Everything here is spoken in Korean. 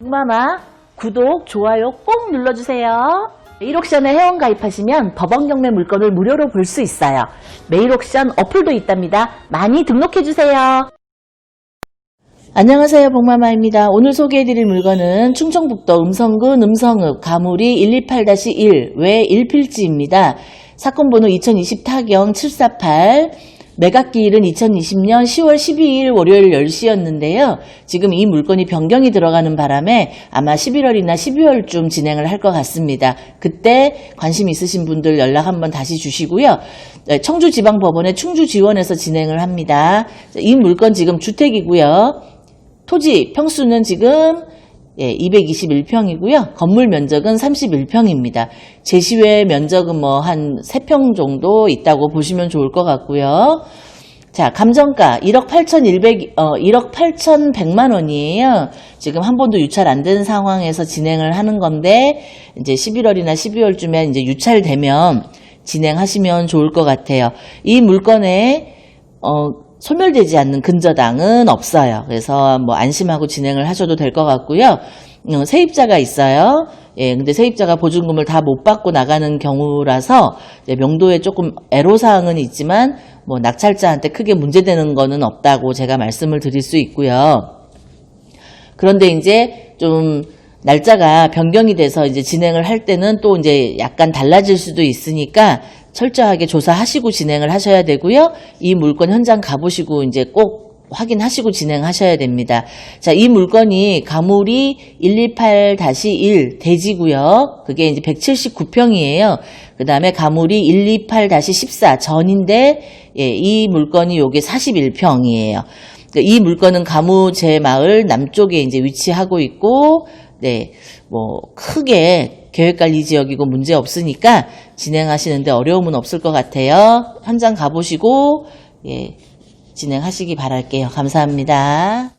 마마 구독, 좋아요 꼭 눌러주세요. 메일옥션에 회원 가입하시면 법원 경매 물건을 무료로 볼 수 있어요. 메일옥션 어플도 있답니다. 많이 등록해주세요. 안녕하세요 복마마입니다. 오늘 소개해드릴 물건은 충청북도 음성군 음성읍 가물이 128-1 외 1필지입니다. 사건 번호 2020 타경 748 매각기일은 2020년 10월 12일 월요일 10시였는데요. 지금 이 물건이 변경이 들어가는 바람에 아마 11월이나 12월쯤 진행을 할 것 같습니다. 그때 관심 있으신 분들 연락 한번 다시 주시고요. 네, 청주지방법원의 충주지원에서 진행을 합니다. 이 물건 지금 주택이고요. 토지 평수는 지금 예, 221평이고요. 건물 면적은 31평입니다. 제시외 면적은 뭐 한 3평 정도 있다고 보시면 좋을 것 같고요. 자, 감정가 1억 8,100, 어, 1억 8,100만 원이에요. 지금 한 번도 유찰 안 된 상황에서 진행을 하는 건데, 이제 11월이나 12월쯤에 이제 유찰되면 진행하시면 좋을 것 같아요. 이 물건에, 어, 소멸되지 않는 근저당은 없어요. 그래서 뭐 안심하고 진행을 하셔도 될 것 같고요. 어, 세입자가 있어요. 예, 근데 세입자가 보증금을 다 못 받고 나가는 경우라서 명도에 조금 애로사항은 있지만 뭐 낙찰자한테 크게 문제되는 거는 없다고 제가 말씀을 드릴 수 있고요. 그런데 이제 좀 날짜가 변경이 돼서 이제 진행을 할 때는 또 이제 약간 달라질 수도 있으니까 철저하게 조사하시고 진행을 하셔야 되고요. 이 물건 현장 가보시고 이제 꼭 확인하시고 진행하셔야 됩니다. 자, 이 물건이 가물이 128-1 대지고요. 그게 이제 179평이에요. 그 다음에 가물이 128-14 전인데, 예, 이 물건이 요게 41평이에요. 이 물건은 가무제 마을 남쪽에 이제 위치하고 있고, 네, 뭐, 크게 계획관리 지역이고 문제 없으니까 진행하시는데 어려움은 없을 것 같아요. 현장 가보시고, 예, 진행하시기 바랄게요. 감사합니다.